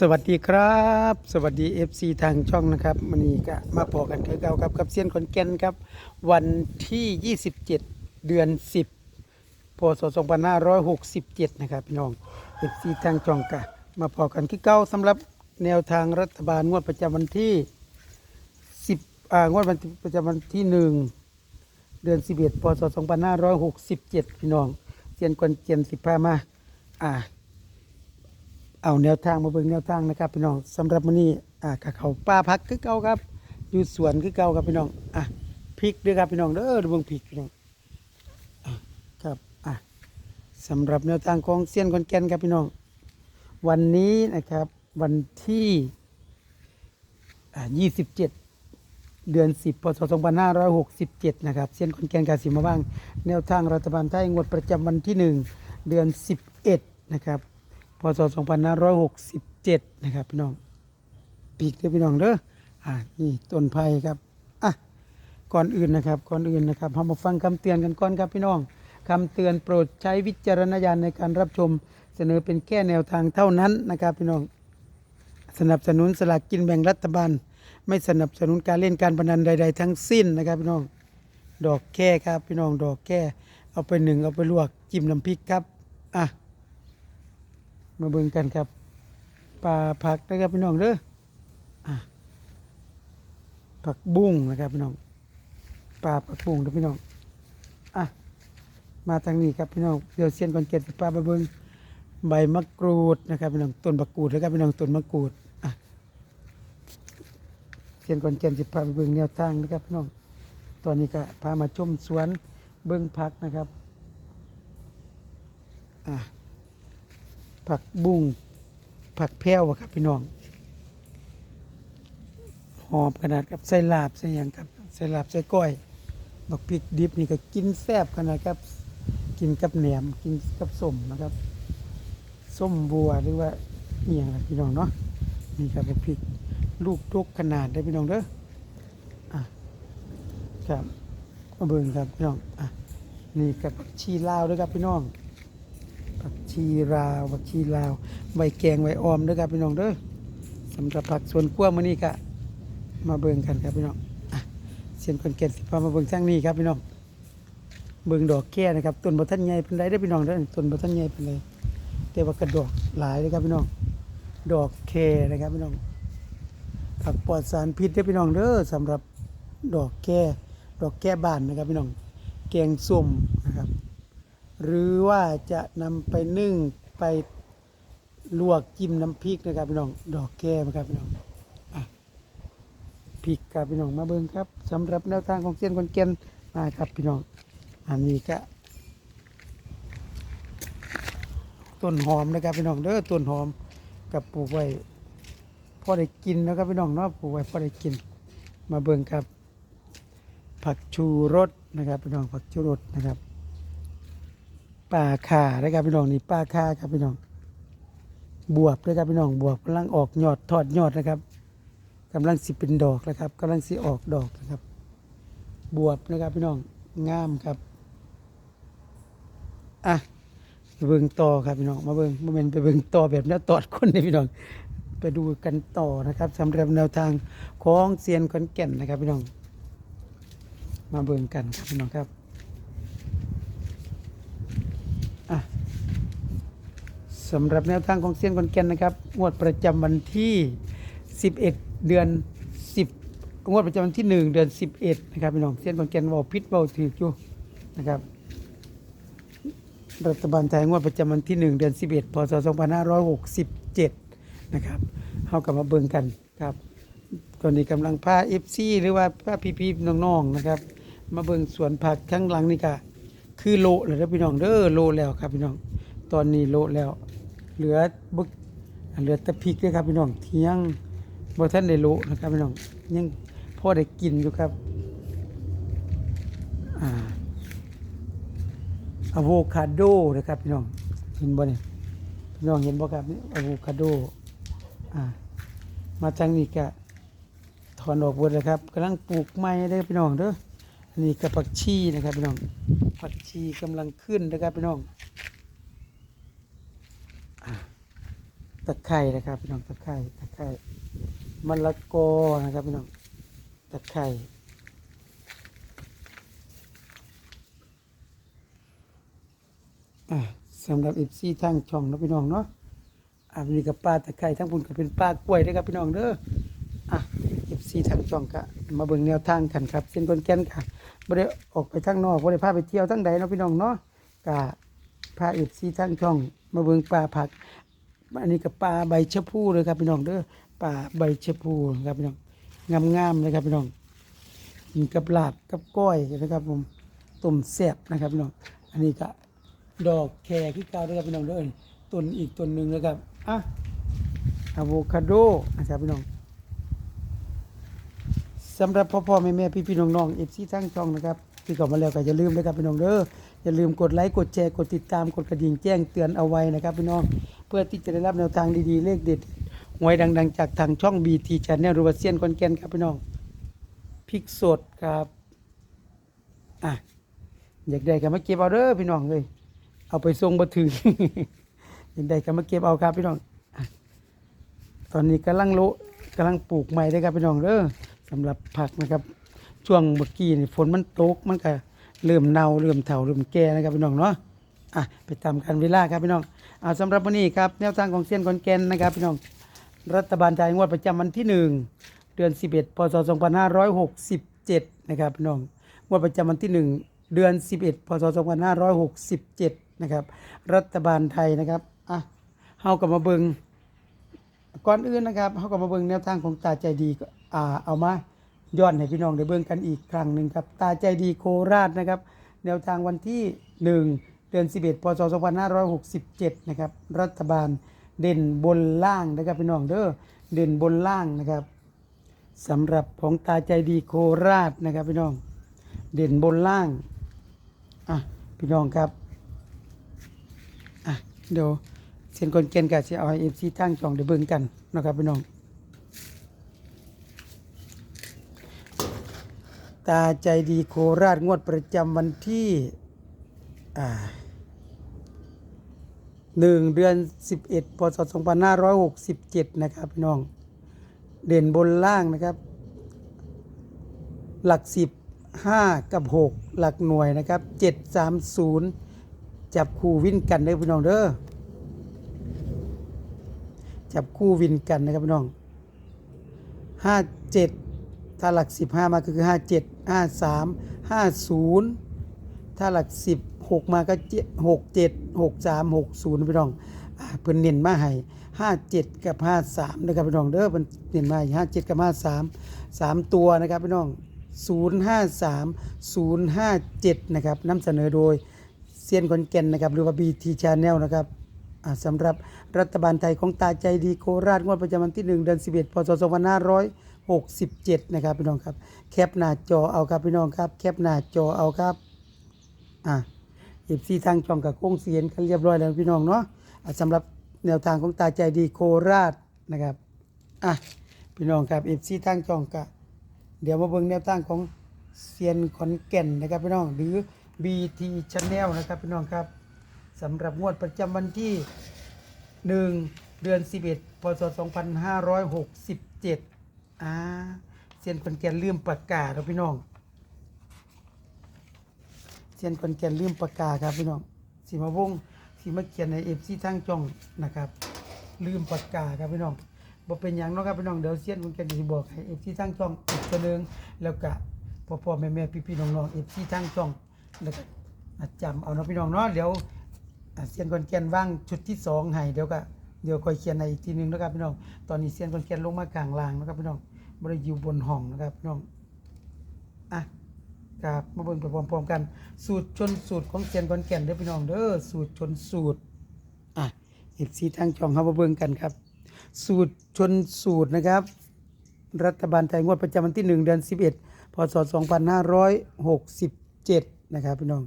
สวัสดีครับ สวัสดี FC ทางช่องนะครับมันนี้ก็มาพอกันคือเก่าครับกับเซียนขอนแก่นครับ วันที่ 27 เดือน 10พศ2567 นะครับพี่น้อง FC ทางช่องก็มาพอกันคือเก่าสำหรับแนวทางรัฐบาลงวดประจำวันที่ 10อ่างวดวันประจำวันที่ 1 เดือน 11พศ2567 พี่น้องเซียนขอนแก่นสิพามาอ่า เอาแนวทางมาเบิ่งแนวทางนะครับพี่น้องสำหรับมื้อนี้อ่ากะเขาป้าพักคือเก่าครับ อยู่สวนคือเก่าครับพี่น้องอะพริกด้วยครับพี่น้องเด้อดูเบิ่งพริกพี่น้องครับอะสำหรับแนวทางของเซียนคอนแก่นครับพี่น้อง วันนี้นะครับวันที่อ่า27เดือน 10 พศ 2567 นะครับเซียนคนแก่นกาสิมาบ้าง แนวทางรัฐบาลไทยงวดประจำวันที่ 1 เดือน 11 นะครับ ศ2567 นะครับพี่น้องปีกเด้อพี่น้องเด้ออ่านี่ต้นไผ่ครับอะก่อนอื่นนะครับก่อนอื่นนะครับเรามาฟังคำเตือนกันก่อนครับพี่น้องคำเตือนโปรดใช้วิจารณญาณในการรับชมเสนอเป็นแค่แนวทางเท่านั้นนะครับพี่น้องสนับสนุนสลากกินแบ่งรัฐบาล ไม่สนับสนุนการเล่นการพนันใด ๆ ทั้งสิ้นนะครับพี่น้องดอกแค่ครับพี่น้องดอกแค่เอาไปหนึ่งเอาไปลวกจิ้มน้ำพริกครับอะ มาเบิ่งกันครับปลาผักนะครับพี่น้องเด้อผักบุ้งนะครับพี่น้องปลาผักบุ้งเด้อพี่น้องอะมาทางนี้ครับพี่น้องเดี๋ยวเซียนก่อนเก็บปลาไปเบิ่งใบมะกรูดนะครับพี่น้องต้นมะกรูดนะครับพี่น้องต้นมะกรูดอะเซียนก่อนเก็บสิพาไปเบิ่งแนวทางนะครับพี่น้องตอนนี้ก็พามาชมสวนเบิ่งผักนะครับอะ ผักบุ้งผักแพ้วครับพี่น้องหอมขนาดกับใส่ลาบใส่ยังครับใส่ลาบใส่ก้อยบักพริกดิบนี่ก็กินแซ่บขนาดครับ กินกับแหนมกินกับส้มนะครับส้มบัวหรือว่าเอียงล่ะพี่น้องเนาะนี่ครับบักพริกลูกทุกขนาดได้พี่น้องเด้ออะครับมาเบิ่งครับพี่น้องอะนี่กับชีลาวด้วยครับพี่น้อง ผักชีลาวผักชีลาว ใบแกงใบออมด้อครับพี่น้องเด้อสำหรับผักสวนครัวมื้อนี้ก็มาเบิ่งกันครับพี่น้องเสียนคนเก่นสิพามาเบิ่งทางนี้ครับพี่น้องเบิ่งดอกแก้นะครับต้นบ่ทันใหญ่เปานใดเด้อพี่น้องเด้อต้นบ่ทันใหญ่เปานใดแต่ว่ากระดอกหลายเลยครับพี่น้อง ดอกแคนะครับพี่น้องผักปลอดสารพิษเด้อพี่น้องเด้อสำหรับดอกแก้ดอกแก้บานนะครับพี่น้อง แกงส้ม หรือว่าจะนำไปนึ่งไปลวกจิ้มน้ำพริกนะครับพี่น้องดอกแก้มครับพี่น้องพริกครับพี่น้องมาเบิ่งครับสำหรับแนวทางของเส้นคนเกนมาครับพี่น้อง อันนี้ก็ต้นหอมนะครับพี่น้องเด้อต้นหอมกับปลูกไว้พอได้กินนะครับพี่น้องเนาะปลูกไว้พอได้กิน มาเบิ่งครับ ผักชูรสนะครับพี่น้องผักชูรสนะครับ ปลาคานะครับพี่น้องนี่ปลาคาครับพี่น้อง บวบนะครับพี่น้องบวบกำลังออกยอดทอดยอดนะครับกำลังสิเป็นดอกนะครับกำลังสิออกดอกนะครับ บวบนะครับพี่น้องงามครับอะเบิ่งต่อครับพี่น้องมาเบิ่งมาเป็นไปเบิ่งต่อแบบแนวตอดคนนี่พี่น้องไปดูกันต่อนะครับสำหรับแนวทางของเซียนขอนแก่นนะครับพี่น้อง มาเบิ่งกันครับพี่น้องครับ อะ สำหรับแนวทางของเซียนคอนแก่นนะครับ งวดประจำวันที่ 11 เดือน 10 งวดประจำวันที่ 1 เดือน 11 นะครับพี่น้องเซียนคอนแก่นว่าพิษเว่าถืออยู่นะครับ รัฐบาลไทยงวดประจำวันที่ 1 เดือน 11 พศ 2567 นะครับเข้ากับมาเบิ่งกันครับตอนนี้กำลังพา FC หรือว่าพาพี่ๆน้องๆนะครับ มาเบิ่งสวนผักข้างหลังนี่ก็คือโลเลยนะพี่น้องเด้อโลแล้วครับพี่น้อง ตอนนี้โลแล้ว เหลือบึกเหลือแต่พริกเลยครับพี่น้องเที่ยงบ่ท่านได้โลนะครับพี่น้องยังพ่อได้กินอยู่ครับอ่าอะโวคาโดนะครับพี่น้องเห็นบ่เนี่ยพี่น้องเห็นบ่ครับนี่อะโวคาโดอ่ามาทางนี้ก็ถอนออกหมดเลยครับกำลังปลูกไม้ได้พี่น้องเด้ออันนี้กับผักชีนะครับพี่น้องผักชีกำลังขึ้นนะครับพี่น้องอะ ตะไคร่นะครับพี่น้องตะไคร่ตะไคร่มะละกอนะครับพี่น้องตะไคร่อะสำหรับอีซี่ทางช่องนะพี่น้องเนาะอะมีกับปลาตะไคร่ทั้งพุ่นก็เป็นปลากล้วยเด้อครับพี่น้องเด้ออะอีซี่ทางช่องก็มาเบิ่งแนวทางกันครับ เส้นคนแก่นค่ะบ่ได้ออกไปทางนอกบ่ได้พาไปเที่ยวทั้งใดเนาะพี่น้องเนาะก็พาอีซี่ทางช่อง มาเบิ่งปลาผัก อันนี้กับปลาใบชะพูเลยครับพี่น้องเด้อปลาใบชะพูครับพี่น้องงามๆเลยครับพี่น้องกินกับลาบกับก้อยนะครับผมต้มแซ่บนะครับพี่น้องอันนี้ก็ดอกแครที่เกาด้วยครับพี่น้องเด้อต้นอีกต้นหนึ่งนะครับอะอะโวคาโดนะครับพี่น้องสำหรับพ่อพ่อแม่แม่พี่พี่น้องน้องเอฟซีทั้งช่องนะครับที่เข้ามาแล้วก็อย่าลืมนะครับพี่น้องเด้ออย่าลืมกดไลค์กดแชร์กดติดตามกดกระดิ่งแจ้งเตือนเอาไว้นะครับพี่น้อง พื่อที่จะได้รับแนวทางดีๆ เลขเด็ดหวยดัง ๆ จากทางช่อง BT Channel รือว่าเซียนคอนแกนครับพี่น้องพริกสดครับอะอยากได้ก็มาเก็บเอาเด้อพี่น้องเลยเอาไปส่งบ่ถึงอยากได้ก็มาเก็บเอาครับพี่น้องอตอนนี้กำลังโละกำลังปลูกใหม่ได้ครับพี่น้องเด้อสำหรับผักนะครับ ช่วงเมื่อกี้นี่ฝนมันตกมันก็เริ่มเน่าเริ่มเถาเริ่มแก่นะครับพี่น้องเนาะอะไปตามกันเวลาครับพี่น้อง เอาสำหรับวันนี้ครับแนวทางของเซียนคอนแกนนะครับพี่น้องรัฐบาลจ่ายงวดประจำวันที่หนึ่งเดือน 11พศ2567 นะครับพี่น้องงวดประจำวันที่หนึ่งเดือน 11พศ2567 นะครับรัฐบาลไทยนะครับอะเฮากับมาเบิงก่อนอื่นนะครับเขาก็มาเบิงแนวทางของตาใจดีก็อ่าเอามาย้อนให้พี่น้องได้เบิ่งกันอีกครั้งหนึ่งครับตาใจดีโคราชนะครับแนวทางวันที่ 1 ดือน 11พศ2567 นะครับ รัฐบาลเด่นบนล่างนะครับพี่น้องเด้อเด่นบนล่างนะครับสำหรับของตาใจดีโคราชนะครับพี่น้อง เด่นบนล่างอะพี่น้องครับอะเดี๋ยวเส้นคนเกณฑ์กับสิเอาเอฟซีตั้งช่องได้เบิ่งกันนะครับพี่น้อง ตาใจดีโคราชงวดประจำวันที่อ่า หนึ่งเดือนสิบเอ็ดพศสองพันห้าร้อยหกสิบเจ็ดนะครับพี่น้อง เด่นบนล่างนะครับ หลักสิบห้ากับหกหลักหน่วยนะครับเจ็ดสามศูนย์จับคู่วิ่นกันเด้พี่น้องเด้อจับคู่วินกันนะครับพี่น้องห้าเจ็ดถ้าหลักสิบห้ามาคือห้าเจ็ดห้าสามห้าศูนย์ถ้าหลักสิบ หกมาก็เจ็ดหกเจ็ดหกสามหกศูนย์พี่น้องอ่าเพิ่นเน้นมาให้ห้าเจ็ดกับห้าสามนะครับพี่น้องเด้อเพิ่นเน้นมาให้ห้าเจ็ดกับห้าสามสามตัวนะครับพี่น้องศูนย์ห้าสามศูนย์ห้าเจ็ดนะครับนำเสนอโดยเซียนคอนแก่นนะครับหรือว่า BT Channel นะครับอ่าสำหรับรัฐบาลไทยของตาใจดีโคราชงวดประจำวันที่ 1 เดือน 11 พศ 2567 นะครับพี่น้องครับ แคปหน้าจอเอาครับพี่น้องครับ แคปหน้าจอเอาครับ อ่า เอฟซีทางช่องกับโค้งเสียนกันเรียบร้อยแล้วพี่น้องเนาะอ่าสำหรับแนวทางของตาใจดีโคราชนะครับอะพี่น้องครับเอฟซีทางช่องกับเดี๋ยวมาเบิ่งแนวตั้งของเซียนขอนแก่นนะครับพี่น้องหรือ BT Channel นะครับพี่น้องครับสำหรับงวดประจำวันที่ 1 เดือน 11 พศ 2567อ่าเซียนขอนแก่นลืมปากกาครับพี่น้อง เซียนขอนแก่นลืมปากกาครับพี่น้องสีมาวงสีมาเขียนในเอฟซีทางจ่องนะครับ ลืมปากกาครับพี่น้องบ่เป็นหยังเนาะครับพี่น้องเดี๋ยวเซียนคุณแกจะบอกให้เอฟซีทางช่องอีกตัวหนึงแล้วก็พ่อพ่อแม่แม่พี่พี่น้องน้องเอฟซีทางช่องแล้วก็จำเอาเนาะพี่น้องเนาะเดี๋ยวเซียนคนแก่นว่างชุดที่สองให้เดี๋ยวก็เดี๋ยวคอยเขียนในอีกทีหนึงนะครับพี่น้องตอนนี้เซียนคนแกนลงมากลางลางนะครับพี่น้องบ่ได้อยู่บนห้องนะครับพี่น้องอะ ครับมาเบิ่งไปพร้อมๆกัน สูตรชนสูตรของเซียนคอนแก่นเด้อพี่น้องเด้อสูตรชนสูตรอะเอฟซีทางช่องเฮามาเบิ่งกันครับ สูตรชนสูตรนะครับ รัฐบาลไทยงวดประจำวันที่ 1 เดือน 11 พศ 2567 นะครับพี่น้อง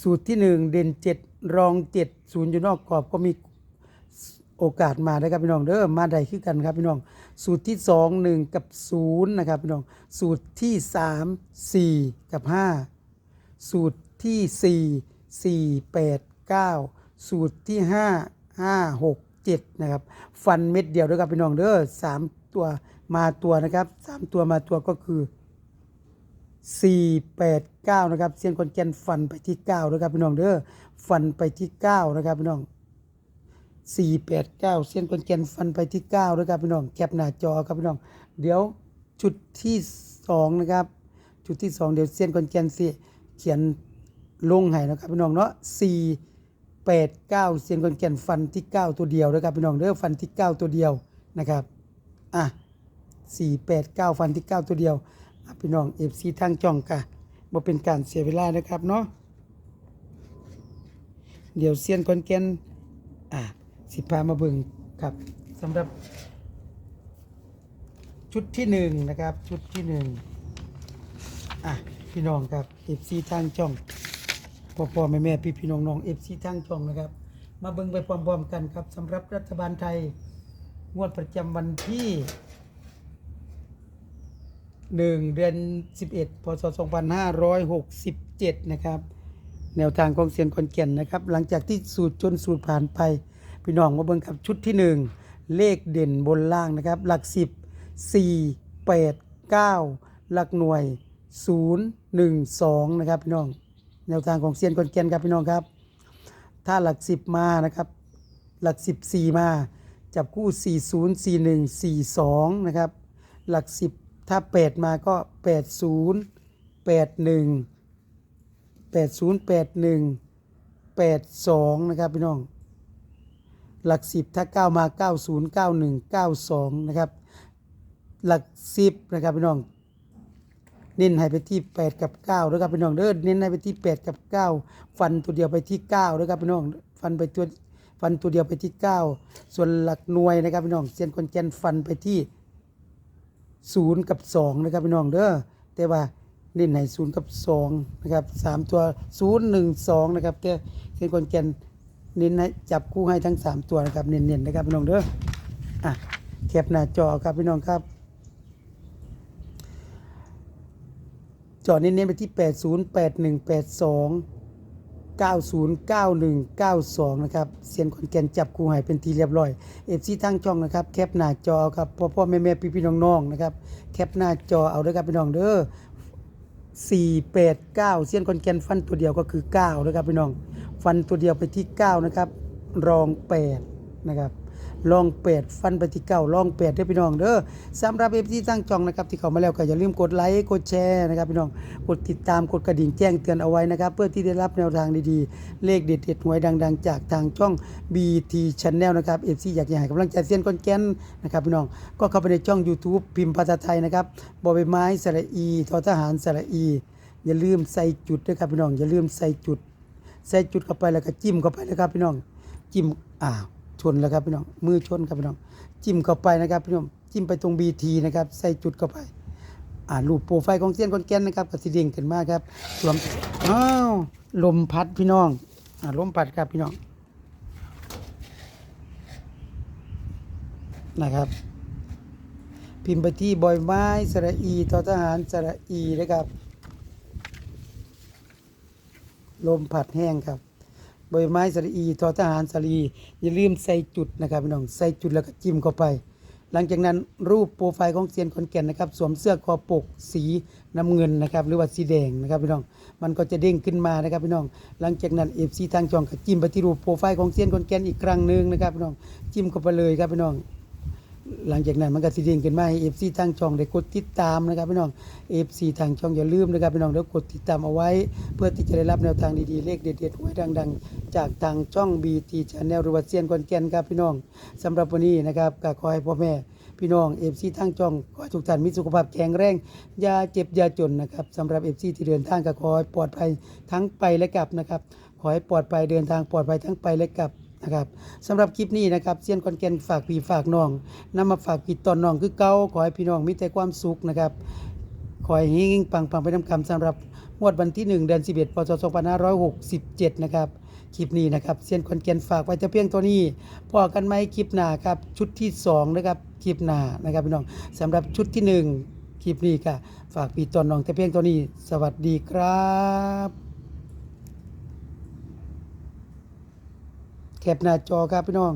สูตรที่ 1 เด่น 7 รอง 7 ศูนย์อยู่นอกกรอบก็มี โอกาสมาได้ครับพี่น้องเด้อมาได้คือกันครับพี่น้อง สูตรที่ 2 1 กับ 0 นะครับพี่น้อง สูตรที่ 3 4 กับ 5 สูตรที่ 4 4 8 9 สูตรที่ 5 5 6เจ็ดนะครับฟันเม็ดเดียวด้วยครับพี่น้องเด้อสามตัวมาตัวนะครับสามตัวมาตัวก็คือสี่แปดเก้านะครับเซียนคนแก่นฟันไปที่เก้าด้วยครับพี่น้องเด้อฟันไปที่เก้านะครับพี่น้อง สี่แปดเก้าเซียนคนแก่นฟันไปที่เก้าด้วยครับพี่น้องแคปหน้าจอครับพี่น้อง เดี๋ยวจุดที่สองนะครับ จุดที่สองเดี๋ยวเซียนคนแก่นสิเขียนลงให้นะครับพี่น้องเนาะสี่แปดเก้าเซียนคนแก่นฟันที่เก้าตัวเดียวนะครับพี่น้องเด้อฟันที่เก้าตัวเดียวนะครับอะสี่แปดเก้าฟันที่เก้าตัวเดียวอะพี่น้องเอฟซีทางจ่องกะบ่เป็นการเสียเวลานะครับเนาะเดี๋ยวเซียนคนแกนอะ สิพามาเบิ่งครับสำหรับ ชุดที่หนึ่งนะครับ ชุดที่หนึ่งอะพี่น้องครับเอฟซีทางจ่องพ่อพ่อแม่แม่พี่พี่น้องน้องเอฟซีทั้งช่องนะครับ มาเบิ่งไปพร้อมๆกันครับสำหรับรัฐบาลไทยงวดประจำวันที่1เดือน11พศ2567นะครับ แนวทางของเซียนคอนแก่นนะครับ หลังจากที่สูตรจนสูตรผ่านไป พี่น้องมาเบิ่งกับชุดที่ 1 เลขเด่นบนล่างนะครับ หลัก 10 4 8 9 หลักหน่วย 0 1 2 นะครับพี่น้อง แนวทางของเซียนคอนแกนครับพี่น้องครับ ถ้าหลัก 10 มานะครับ หลัก 14 มา จับคู่ 40 41 42 นะครับ หลัก 10 ถ้า 8 มาก็ 80 81 80 81 82 นะครับพี่น้อง หลัก10ถ้า9มา 90 91 92 นะครับ หลัก 10 นะครับพี่น้อง เน้นให้ไปที่ 8 กับ9ด้วยครับพี่น้องเด้อเน้นให้ไปที่ 8 กับ 9 ฟันตัวเดียวไปที่9ด้วยครับพี่น้อง ฟันไปตัวฟันตัวเดียวไปที่ 9 ส่วนหลักหน่วยนะครับพี่น้องเซียนคนแกนฟันไปที่ 0 กับ 2 นะครับพี่น้องเด้อแต่ว่าเน้นให้0กับ2นะครับ3ตัว 0 1 2 นะครับแต่เซียนคนแกน เน้นให้จับคู่ให้ทั้ง 3 ตัวนะครับเน้นๆนะครับพี่น้องเด้ออะแคปหน้าจอครับพี่น้องครับจอเน้นๆไปที่ 80 81 82 90 91 92 นะครับ เสียนขอนแก่นจับคู่ให้เป็นทีเรียบร้อยเอฟซีทั้งช่องนะครับ แคปหน้าจอครับพ่อพ่อแม่แม่พี่พี่น้องน้องนะครับ แคปหน้าจอเอาด้วยครับพี่น้องเด้อ4 8 9 เสียนขอนแก่นฟันตัวเดียวก็คือ9นะครับพี่น้อง ฟันตัวเดียวไปที่ 9 นะครับ รอง 8 นะครับลองแปดฟันไปที่เก้าลองแปดด้วยพี่น้องเด้อสำหรับเอฟซีตั้งจองนะครับที่เข้ามาแล้วก็อย่าลืมกดไลค์กดแชร์นะครับพี่น้องกดติดตามกดกระดิ่งแจ้งเตือนเอาไว้นะครับ เพื่อที่ได้รับแนวทางดีๆ เลขเด็ดๆหวยดัง ๆ จากทางช่อง BT Channel นะครับเอฟซีอยากให้กำลังใจเซียนก้อนแก้นนะครับพี่น้องก็เข้าไปในช่อง YouTube พิมพ์ภาษาไทยนะครับบอใบไม้สระอีทอทหารสระอี อย่าลืมใส่จุดด้วยครับพี่น้องอย่าลืมใส่จุด ใส่จุดเข้าไปแล้วก็จิ้มเข้าไปนะครับพี่น้อง จิ้มอ้าวชนแล้วครับพี่น้อง มือชนครับพี่น้อง จิ้มเข้าไปนะครับพี่น้อง จิ้มไปตรงบีทีนะครับ ใส่จุดเข้าไป อ่ารูปโปรไฟล์ของเซียนคอนแกนนะครับกสิเด้งขึ้นมาครับสวมอ้าวลมพัดพี่น้อง อ่าลมพัดครับพี่น้อง นะครับพิมพ์ไปที่บอยไม้สระอีทอทหารสระอีนะครับ ลมผัดแห้งครับใบไม้สระอีทอทหารสระอีอย่าลืมใส่จุดนะครับพี่น้อง ใส่จุดแล้วก็จิ้มเข้าไป หลังจากนั้นรูปโปรไฟล์ของเซียนคนแก่นนะครับ สวมเสื้อคอปกสีน้ำเงินนะครับ หรือว่าสีแดงนะครับพี่น้อง มันก็จะเด้งขึ้นมานะครับพี่น้อง หลังจากนั้นเอฟซีทางจองก็จิ้มไปที่รูปโปรไฟล์ของเซียนคนแก่นอีกครั้งหนึ่งนะครับพี่น้อง จิ้มเข้าไปเลยครับพี่น้อง หลังจากนั้นมันก็สิเด้งขึ้นมาให้ FC ทางช่องได้กดติดตามนะครับพี่น้อง FC ทางช่องอย่าลืมนะครับพี่น้องเดี๋ยวกดติดตามเอาไว้ เพื่อที่จะได้รับแนวทางดีๆเลขเด็ดๆหวยดังๆ จากทางช่อง BT Channel หรือว่าเซียนคอนแกนครับพี่น้องสำหรับวันนี้นะครับก็ขอให้พ่อแม่พี่น้อง FC ทางช่องขอให้ทุกท่านมีสุขภาพแข็งแรงอย่าเจ็บอย่าจนนะครับสำหรับ FC ที่เดินทางก็ขอให้ปลอดภัยทั้งไปและกลับนะครับขอให้ปลอดภัยเดินทางปลอดภัยทั้งไปและกลับ นะครับสำหรับคลิปนี้นะครับเซียนคอนแกนฝากพี่ฝากน้องนำมาฝากพี่ตอนน้องคือเก่าขอให้พี่น้องมีแต่ความสุขนะครับขอให้เฮงๆปังไปน้ำคำสำหรับงวดวันที่ 1 เดือน 11 พศ 2567 นะครับ คลิปนี้นะครับเซียนคอนแกนฝากไว้แต่เพียงตัวนี้พอกันไหมคลิปหน้าครับ ชุดที่ 2 นะครับ คลิปหน้านะครับพี่น้องสำหรับชุดที่ 1 คลิปนี้ก็ฝากพี่ตอนน้องแต่เพียงตัวนี้ สวัสดีครับ แคปหน้าจอครับพี่น้อง